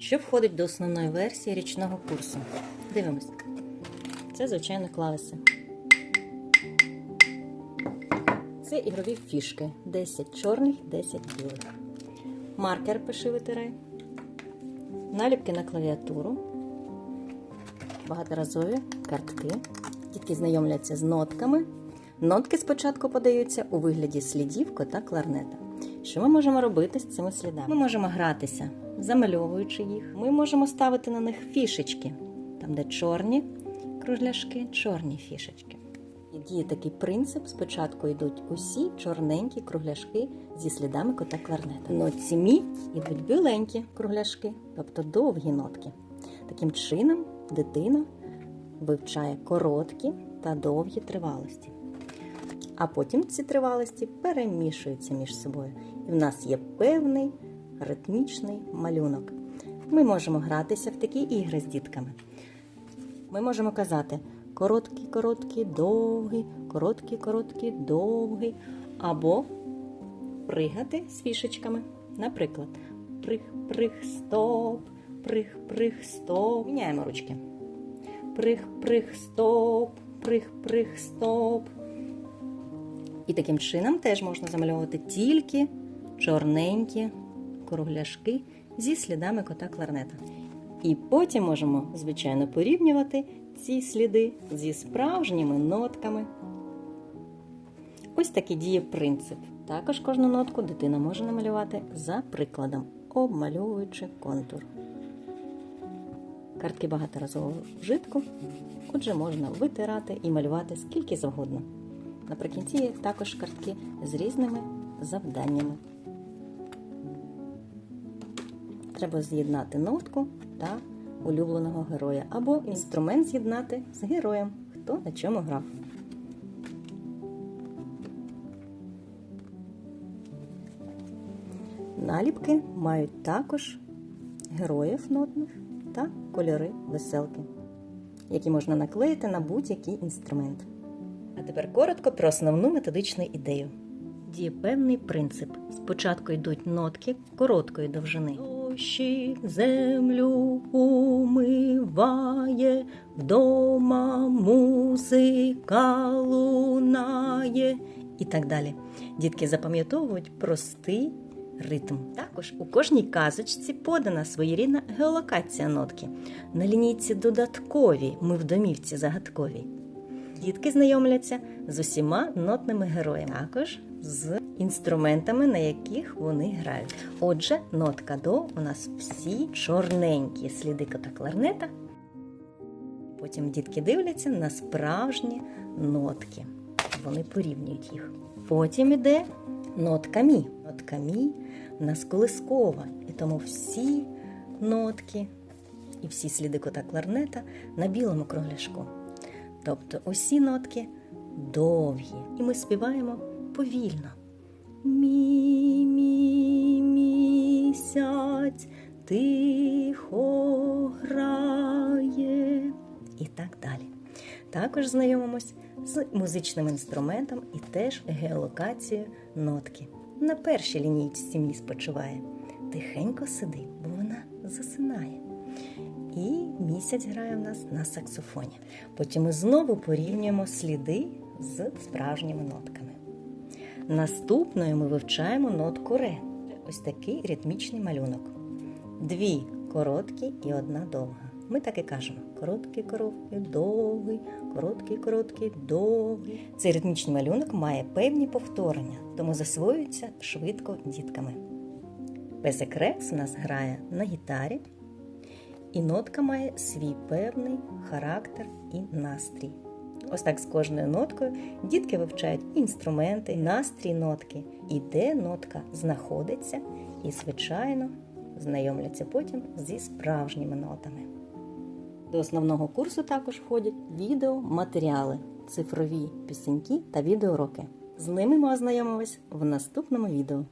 Що входить до основної версії річного курсу? Дивимось. Це, звичайно, клавеси. Це ігрові фішки. 10 чорних, 10 білих. Маркер пиши витирай. Наліпки на клавіатуру. Багаторазові картки. Дітки знайомляться з нотками. Нотки спочатку подаються у вигляді слідів кота кларнета. Що ми можемо робити з цими слідами? Ми можемо гратися, замальовуючи їх. Ми можемо ставити на них фішечки, там, де чорні кругляшки, чорні фішечки. І діє такий принцип: спочатку йдуть усі чорненькі кругляшки зі слідами кота кларнета. Нотці мі йдуть біленькі кругляшки, тобто довгі нотки. Таким чином дитина вивчає короткі та довгі тривалості. А потім ці тривалості перемішуються між собою. І в нас є певний ритмічний малюнок. Ми можемо гратися в такі ігри з дітками. Ми можемо казати короткий, короткий, довгий, короткий, короткий, довгий. Або пригати з фішечками. Наприклад, приг, приг, стоп, приг, приг, стоп. Міняємо ручки. Приг, приг, стоп, приг, приг, стоп. І таким чином теж можна замальовувати тільки чорненькі кругляшки зі слідами кота кларнета. І потім можемо, звичайно, порівнювати ці сліди зі справжніми нотками. Ось такий діє принцип. Також кожну нотку дитина може намалювати за прикладом, обмальовуючи контур. Картки багаторазового вжитку, отже, можна витирати і малювати скільки завгодно. Наприкінці є також картки з різними завданнями. Треба з'єднати нотку та улюбленого героя, або інструмент з'єднати з героєм, хто на чому грав. Наліпки мають також героїв нотних та кольори веселки, які можна наклеїти на будь-який інструмент. А тепер коротко про основну методичну ідею. Діє певний принцип. Спочатку йдуть нотки короткої довжини. Дощі землю умиває, вдома музика лунає і так далі. Дітки запам'ятовують простий ритм. Також у кожній казочці подана своєрідна геолокація нотки. На лінійці додаткові ми в домівці загадковій. Дітки знайомляться з усіма нотними героями, також з інструментами, на яких вони грають. Отже, нотка до у нас всі чорненькі сліди кота кларнета. Потім дітки дивляться на справжні нотки. Вони порівнюють їх. Потім іде нотка мі. Нотка мі у нас колискова, і тому всі нотки і всі сліди кота кларнета на білому кругляшку. Тобто усі нотки довгі, і ми співаємо повільно. Мі, мі, місяць тихо грає. І так далі. Також знайомимось з музичним інструментом і теж геолокацією нотки. На першій лінійці мі спочиває. Тихенько сиди, бо вона засинає. І місяць грає в нас на саксофоні. Потім ми знову порівнюємо сліди з справжніми нотками. Наступною ми вивчаємо нотку ре. Ось такий ритмічний малюнок. Дві короткі і одна довга. Ми так і кажемо: короткий, короткий, довгий, короткий, короткий, довгий. Цей ритмічний малюнок має певні повторення, тому засвоюється швидко дітками. Песик Рекс у нас грає на гітарі, і нотка має свій певний характер і настрій. Ось так з кожною ноткою дітки вивчають інструменти, настрій нотки, і де нотка знаходиться, і, звичайно, знайомляться потім зі справжніми нотами. До основного курсу також входять відео, матеріали, цифрові пісеньки та відеоуроки. З ними ми ознайомимось в наступному відео.